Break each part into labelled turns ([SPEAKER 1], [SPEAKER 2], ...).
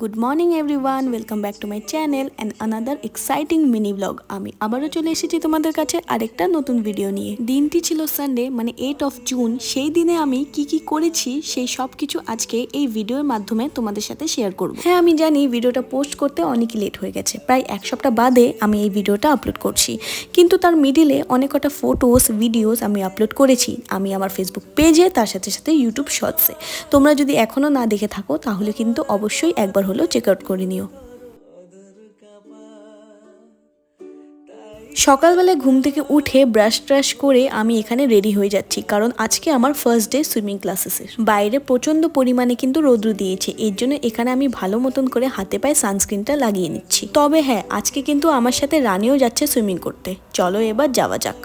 [SPEAKER 1] Good morning everyone welcome back to my channel and another exciting mini blog আমি আবারও চলে এসেছি তোমাদের কাছে আরেকটা নতুন ভিডিও নিয়ে। দিনটি ছিল সানডে মানে এইট অফ জুন সেই দিনে আমি কি কি করেছি, সেই সব কিছু আজকে এই ভিডিওর মাধ্যমে তোমাদের সাথে শেয়ার করব। হ্যাঁ আমি জানি ভিডিওটা পোস্ট করতে অনেক লেট হয়ে গেছে। প্রায় এক সপ্তাহ বাদে আমি এই ভিডিওটা আপলোড করছি। কিন্তু তার মিডিলে অনেক কটা ফটোস ভিডিওস আমি আপলোড করেছি। আমি আমার ফেসবুক পেজে তার সাথে সাথে ইউটিউব শর্টসে তোমরা যদি এখনও না দেখে থাকো, তাহলে কিন্তু অবশ্যই একবার হলেও চেক আউট করে নিও। সকালবেলায় ঘুম থেকে উঠে ব্রাশ ট্রাশ করে আমি এখানে রেডি হয়ে যাচ্ছি, কারণ আজকে আমার ফার্স্ট ডে সুইমিং ক্লাসেসের বাইরে প্রচণ্ড পরিমাণে কিন্তু রৌদ্র দিয়েছে, এর জন্য এখানে আমি ভালো মতন করে হাতে পায়ে সানস্ক্রিনটা লাগিয়ে নিচ্ছি। তবে হ্যাঁ আজকে কিন্তু আমার সাথে রানিও যাচ্ছে সুইমিং করতে। চলো এবার যাওয়া যাক।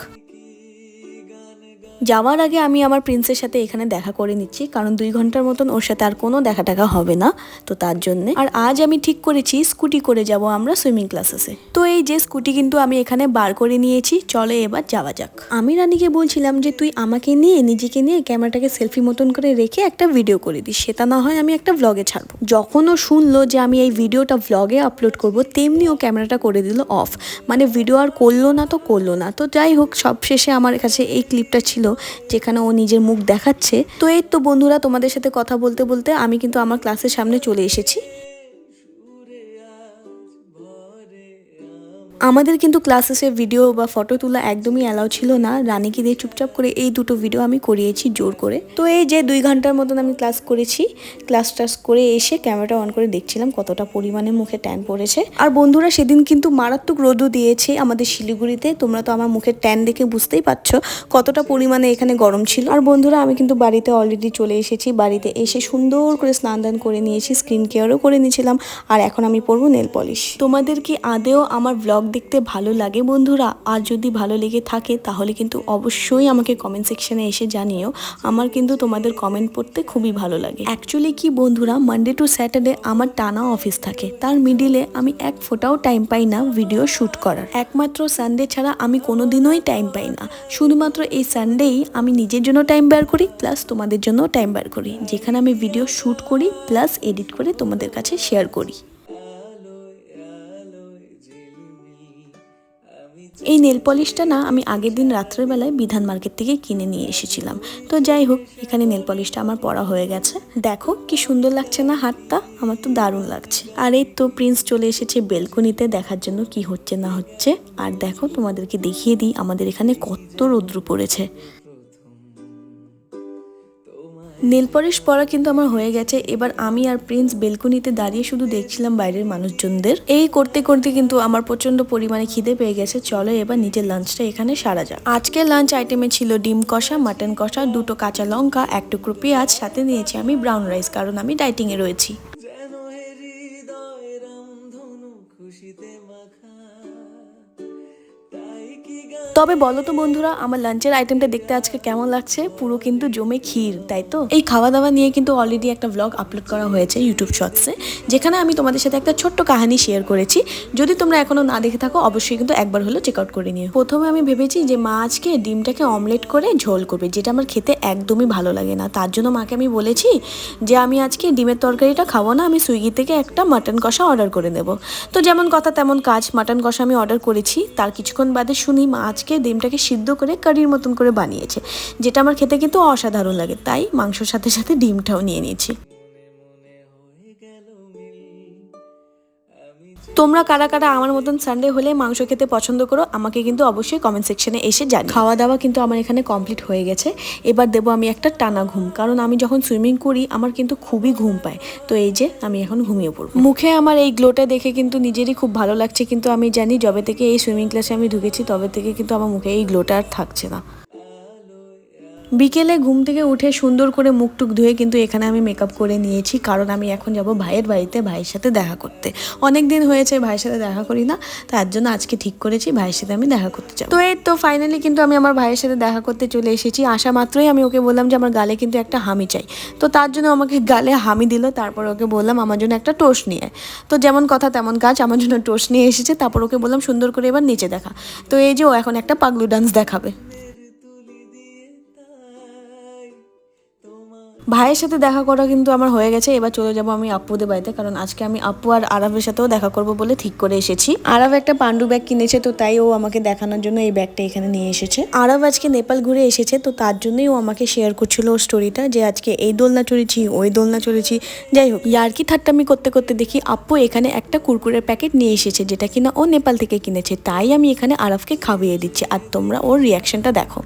[SPEAKER 1] যাওয়ার আগে আমি আমার প্রিন্সের সাথে এখানে দেখা করে নিচ্ছি, কারণ দুই ঘণ্টার মতন ওর সাথে আর কোনো দেখা টাকা হবে না, তো তার জন্যে। আর আজ আমি ঠিক করেছি, স্কুটি করে যাব আমরা সুইমিং ক্লাসেসে। তো এই যে স্কুটি কিন্তু আমি এখানে বার করে নিয়েছি, চলে এবার যাওয়া যাক। আমি রানীকে বলছিলাম যে, তুই আমাকে নিয়ে, নিজেকে নিয়ে ক্যামেরাটাকে সেলফি মতন করে রেখে একটা ভিডিও করে দিস। সেটা না হয় আমি একটা ভ্লগে ছাড়বো। যখন ও শুনলো যে আমি এই ভিডিওটা ভ্লগে আপলোড করব, তেমনি ও ক্যামেরাটা করে দিল অফ মানে ভিডিও আর করল না, তো করল না। তো যাই হোক সব শেষে আমার কাছে এই ক্লিপটা ছিল যেখানে ও নিজের মুখ দেখাচ্ছে। তো এই তো বন্ধুরা, তোমাদের সাথে কথা বলতে বলতে আমি কিন্তু আমার ক্লাসের সামনে চলে এসেছি। আমাদের কিন্তু ক্লাসেসে ভিডিও বা ফটো তোলা একদমই অ্যালাউ ছিল না। রানীকে দিয়ে চুপচাপ করে এই দুটো ভিডিও আমি করিয়েছি জোর করে। তো এই যে দুই ঘণ্টার মতন আমি ক্লাস করেছি ক্লাস টাস করে এসে ক্যামেরাটা অন করে দেখছিলাম কতটা পরিমাণে মুখে ট্যান পড়েছে। আর বন্ধুরা সেদিন কিন্তু মারাত্মক রোদও দিয়েছে আমাদের শিলিগুড়িতে। তোমরা তো আমার মুখের ট্যান দেখে বুঝতেই পারছ কতটা পরিমাণে এখানে গরম ছিল। আর বন্ধুরা আমি কিন্তু বাড়িতে অলরেডি চলে এসেছি। বাড়িতে এসে সুন্দর করে স্নান দান করে নিয়েছি স্কিন কেয়ারও করে নিয়েছিলাম। আর এখন আমি পরবো নেল পলিশ তোমাদের কি আদেও আমার ব্লগ দেখতে ভালো লাগে বন্ধুরা। আর যদি ভালো লেগে থাকে, তাহলে কিন্তু অবশ্যই আমাকে কমেন্ট সেকশনে এসে জানিও। আমার কিন্তু তোমাদের কমেন্ট পড়তে খুবই ভালো লাগে। অ্যাকচুয়ালি কি বন্ধুরা মানডে টু স্যাটারডে আমার টানা অফিস থাকে। তার মিডিলে আমি এক ফোটাও টাইম পাই না ভিডিও শ্যুট করার। একমাত্র সানডে ছাড়া আমি কোনো দিনই টাইম পাই না। শুধুমাত্র এই সানডেই আমি নিজের জন্য টাইম বের করি প্লাস তোমাদের জন্য টাইম বের করি। যেখানে আমি ভিডিও শ্যুট করি প্লাস এডিট করে তোমাদের কাছে শেয়ার করি। এই নেল পলিশটা না আমি আগের দিন রাত্রেবেলায় বিধান মার্কেট থেকে কিনে নিয়ে এসেছিলাম। তো যাই হোক, এখানে নেল পলিশটা আমার পরা হয়ে গেছে। দেখো কি সুন্দর লাগছে না হাতটা আমার তো দারুণ লাগছে। আর এই তো প্রিন্স চলে এসেছে বেলকনিতে দেখার জন্য কি হচ্ছে না হচ্ছে। আর দেখো তোমাদেরকে দেখিয়ে দিই, আমাদের এখানে কত রৌদ্র পড়েছে। নেল পলিশ পরা কিন্তু আমার হয়ে গেছে। এবার আমি আর প্রিন্স বেলকুনিতে দাঁড়িয়ে শুধু দেখছিলাম বাইরের মানুষজনদের। এই করতে করতে কিন্তু আমার প্রচণ্ড পরিমাণে খিদে পেয়ে গেছে। চলো এবার নিজের লাঞ্চটা এখানে সারা যাক। আজকে লাঞ্চ আইটেমে ছিল ডিম কষা মাটন কষা, দুটো কাঁচা লঙ্কা, এক টুকরো পেঁয়াজ। সাথে নিয়েছি আমি ব্রাউন রাইস কারণ আমি ডাইটিংয়ে রয়েছি। তবে বলো তো বন্ধুরা, আমার লাঞ্চের আইটেমটা দেখতে আজকে কেমন লাগছে? পুরো কিন্তু জমে ক্ষীর, তাই তো? এই খাওয়া দাওয়া নিয়ে কিন্তু অলরেডি একটা ব্লগ আপলোড করা হয়েছে ইউটিউব শর্টসে যেখানে আমি তোমাদের সাথে একটা ছোট্ট কাহিনী শেয়ার করেছি। যদি তোমরা এখনও না দেখে থাকো, অবশ্যই কিন্তু একবার হলেও চেক আউট করে নিও। প্রথমে আমি ভেবেছি যে মা আজকে ডিমটাকে অমলেট করে ঝোল করবে, যেটা আমার খেতে একদমই ভালো লাগে না। তার জন্য মাকে আমি বলেছি যে, আমি আজকে ডিমের তরকারিটা খাব না, আমি সুইগি থেকে একটা মাটন কষা অর্ডার করে নেব। তো যেমন কথা তেমন কাজ মাটন কষা আমি অর্ডার করেছি। তার কিছুক্ষণ বাদে শুনি আজকে ডিমটাকে সিদ্ধ করে কারির মতন করে বানিয়েছে, যেটা আমার খেতে কিন্তু অসাধারণ লাগে। তাই মাংসর সাথে সাথে ডিমটাও নিয়ে নিয়েছি। তোমরা কারা কারা আমার মতন সানডে হলে মাংস খেতে পছন্দ করো আমাকে কিন্তু অবশ্যই কমেন্ট সেকশনে এসে জানি খাওয়া দাওয়া কিন্তু আমার এখানে কমপ্লিট হয়ে গেছে। এবার দেবো আমি একটা টানা ঘুম কারণ আমি যখন সুইমিং করি আমার কিন্তু খুবই ঘুম পায়। তো এই যে আমি এখন ঘুমিয়ে পড়ব। মুখে আমার এই গ্লোটা দেখে কিন্তু নিজেরই খুব ভালো লাগছে কিন্তু আমি জানি যবে থেকে এই সুইমিং ক্লাসে আমি ঢুকেছি তবে থেকে কিন্তু আমার মুখে এই গ্লোটা আর থাকছে না। বিকেলে ঘুম থেকে উঠে সুন্দর করে মুখ টুক ধুয়ে কিন্তু এখানে আমি মেকআপ করে নিয়েছি, কারণ আমি এখন যাব ভাইয়ের বাড়িতে, ভাইয়ের সাথে দেখা করতে। অনেক দিন হয়েছে ভাইয়ের সাথে দেখা করি না, তার জন্য আজকে ঠিক করেছি, ভাইয়ের সাথে আমি দেখা করতে চাই তো এই তো ফাইনালি কিন্তু আমি আমার ভাইয়ের সাথে দেখা করতে চলে এসেছি আসা মাত্রই আমি ওকে বললাম যে আমার গালে কিন্তু একটা হামি চাই। তো তার জন্য আমাকে গালে হামি দিল, তারপর ওকে বললাম আমার জন্য একটা টোস্ট নিয়ে তো যেমন কথা তেমন কাজ, আমার জন্য টোস্ট নিয়ে এসেছে, তারপর ওকে বললাম সুন্দর করে এবার নিচে দেখা। তো এই যে ও এখন একটা পাগলু ডান্স দেখাবে। ভাইয়ের সাথে দেখা করা কিন্তু আমার হয়ে গেছে এবার চলে যাব আমি আপুদের বাড়িতে কারণ আজকে আমি আপু আর আরবের সাথেও দেখা করব বলে ঠিক করে এসেছি। আরব একটা পান্ডু ব্যাগ কিনেছে তো তাই ও আমাকে দেখানোর জন্য এই ব্যাগটা এখানে নিয়ে এসেছে। আরব আজকে নেপাল ঘুরে এসেছে তো তার জন্যই ও আমাকে শেয়ার করছিল ওর স্টোরিটা যে আজকে এই দোলনা চড়েছি ওই দোলনা চড়েছি। যাই হোক ইয়ার্কি ঠাট্টামি করতে করতে দেখি আপু এখানে একটা কুরকুরের প্যাকেট নিয়ে এসেছে যেটা কিনা ও নেপাল থেকে কিনেছে তাই আমি এখানে আরবকে খাইয়ে দিচ্ছি আর তোমরা ওর রিয়াকশনটা দেখো।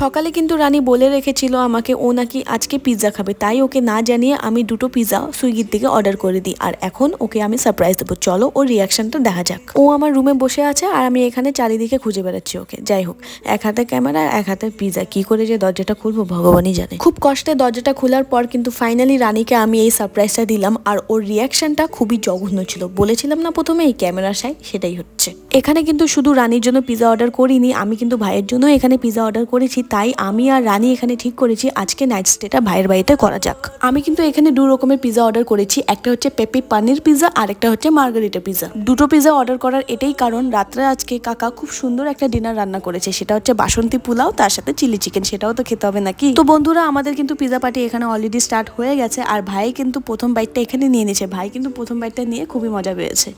[SPEAKER 1] সকালে কিন্তু রানী বলে রেখেছিল আমাকে, ও নাকি আজকে পিৎজা খাবে। তাই ওকে না জানিয়ে আমি দুটো পিৎজা সুইগির থেকে অর্ডার করে দিই। আর এখন ওকে আমি সারপ্রাইজ দেবো। চলো ওর রিয়াকশনটা দেখা যাক। ও আমার রুমে বসে আছে আর আমি এখানে চারিদিকে খুঁজে বেড়াচ্ছি ওকে। যাই হোক, এক হাতে ক্যামেরা এক হাতে পিৎজা কি করে যে দরজাটা খুলবো ভগবানই জানে। খুব কষ্টে দরজাটা খোলার পর কিন্তু ফাইনালি রানীকে আমি এই সারপ্রাইজটা দিলাম আর ওর রিয়াকশনটা খুবই জঘন্য ছিল। বলেছিলাম না প্রথমে এই ক্যামেরা সাই, সেটাই হচ্ছে। এখানে কিন্তু শুধু রানীর জন্য পিৎজা অর্ডার করিনি, আমি কিন্তু ভাইয়ের জন্য এখানে পিৎজা অর্ডার করেছি। তাই আমি আর রানী এখানে ঠিক করেছি, আজকে নাইট স্টেটা ভাইয়ের বাড়িতে করা যাক। আমি কিন্তু এখানে দু রকমের পিৎজা অর্ডার করেছি, একটা হচ্ছে পেপি পানির পিৎজা আর একটা হচ্ছে মার্গারিটা পিৎজা দুটো পিৎজা অর্ডার করার এটাই কারণ, রাত্রে আজকে কাকা খুব সুন্দর একটা ডিনার রান্না করেছে, সেটা হচ্ছে বাসন্তী পোলাও, তার সাথে চিলি চিকেন সেটাও তো খেতে হবে নাকি? তো বন্ধুরা, আমাদের কিন্তু পিৎজা পার্টি এখানে অলরেডি স্টার্ট হয়ে গেছে, আর ভাই কিন্তু প্রথম বাইটটা এখানে নিয়ে নিয়েছে। ভাই কিন্তু প্রথম বাইটটা নিয়ে খুবই মজা পেয়েছে।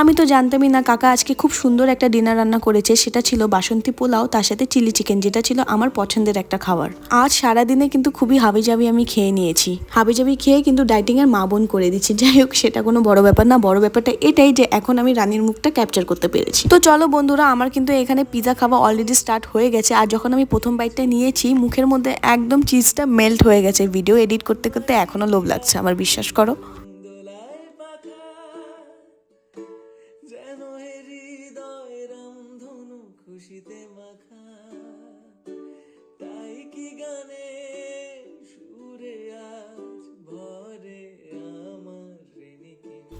[SPEAKER 1] আমি তো জানতামই না কাকা আজকে খুব সুন্দর একটা ডিনার রান্না করেছে। সেটা ছিল বাসন্তী পোলাও, তার সাথে চিলি চিকেন যেটা ছিল আমার পছন্দের একটা খাবার। আজ সারাদিনে কিন্তু খুবই হাবিজাবি আমি খেয়ে নিয়েছি। হাবিজাবি খেয়ে কিন্তু ডাইটিং এর মা বোন করে দিচ্ছি। যাই হোক, সেটা কোনো বড় ব্যাপার না। বড় ব্যাপারটা এটাই যে এখন আমি রানীর মুখটা ক্যাপচার করতে পেরেছি। তো চলো বন্ধুরা, আমার কিন্তু এখানে পিজা খাওয়া অলরেডি স্টার্ট হয়ে গেছে। আর যখন আমি প্রথম বাইটটা নিয়েছি, মুখের মধ্যে একদম চিজটা মেল্ট হয়ে গেছে। ভিডিও এডিট করতে করতে এখনও লোভ লাগছে, আমার বিশ্বাস করো।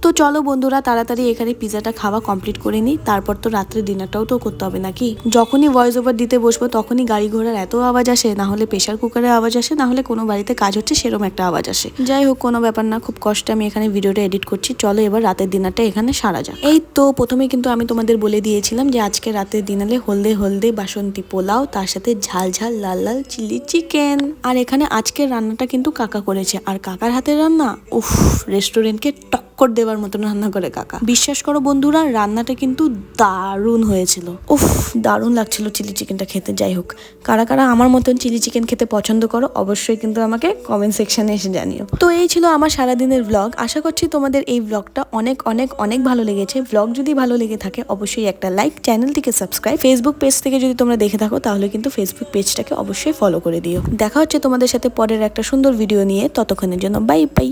[SPEAKER 1] তো চলো বন্ধুরা, তাড়াতাড়ি এখানে পিজাটা খাওয়া কমপ্লিট করে নিই। তারপর তো রাত্রে ডিনারটাও তো করতে হবে নাকি? যখনই ভয়েস ওভার দিতে বসবো, তখনই গাড়ি ঘোড়ার এত আওয়াজ আসে, না হলে প্রেশার কুকারের আওয়াজ আসে, না হলে কোনো বাড়িতে কাজ হচ্ছে সেরকম একটা আওয়াজ আসে। যাই হোক, কোনো ব্যাপার না, খুব কষ্টে আমি এখানে ভিডিওটা এডিট করছি। চলো এবার রাতের ডিনারটা এখানে সারা যাক। এই তো প্রথমে কিন্তু আমি তোমাদের বলে দিয়েছিলাম যে আজকে রাতের ডিনারে হলদে হলদে বাসন্তী পোলাও, তার সাথে ঝাল ঝাল লাল লাল চিলি চিকেন আর এখানে আজকের রান্নাটা কিন্তু কাকা করেছে। আর কাকার হাতের রান্না, উফ রেস্টুরেন্টকে টক্কর দেওয়ার মতন রান্না করে কাকা। বিশ্বাস করো বন্ধুরা, রান্নাটা কিন্তু দারুণ হয়েছিল। উফ, দারুণ লাগছিল চিলি চিকেনটা খেতে, যাই হোক। কারা কারা আমার মতন চিলি চিকেন খেতে পছন্দ করো, অবশ্যই কিন্তু আমাকে কমেন্ট সেকশনে এসে জানিও। তো এই ছিল আমার সারাদিনের ব্লগ আশা করছি তোমাদের এই ব্লগটা অনেক অনেক অনেক ভালো লেগেছে। ব্লগ যদি ভালো লেগে থাকে, অবশ্যই একটা লাইক চ্যানেলটিকে সাবস্ক্রাইব ফেসবুক পেজ থেকে যদি তোমরা দেখে থাকো, তাহলে কিন্তু ফেসবুক পেজটাকে অবশ্যই ফলো করে দিও। দেখা হচ্ছে তোমাদের সাথে পরের একটা সুন্দর ভিডিও নিয়ে। ততক্ষণের জন্য বাই বাই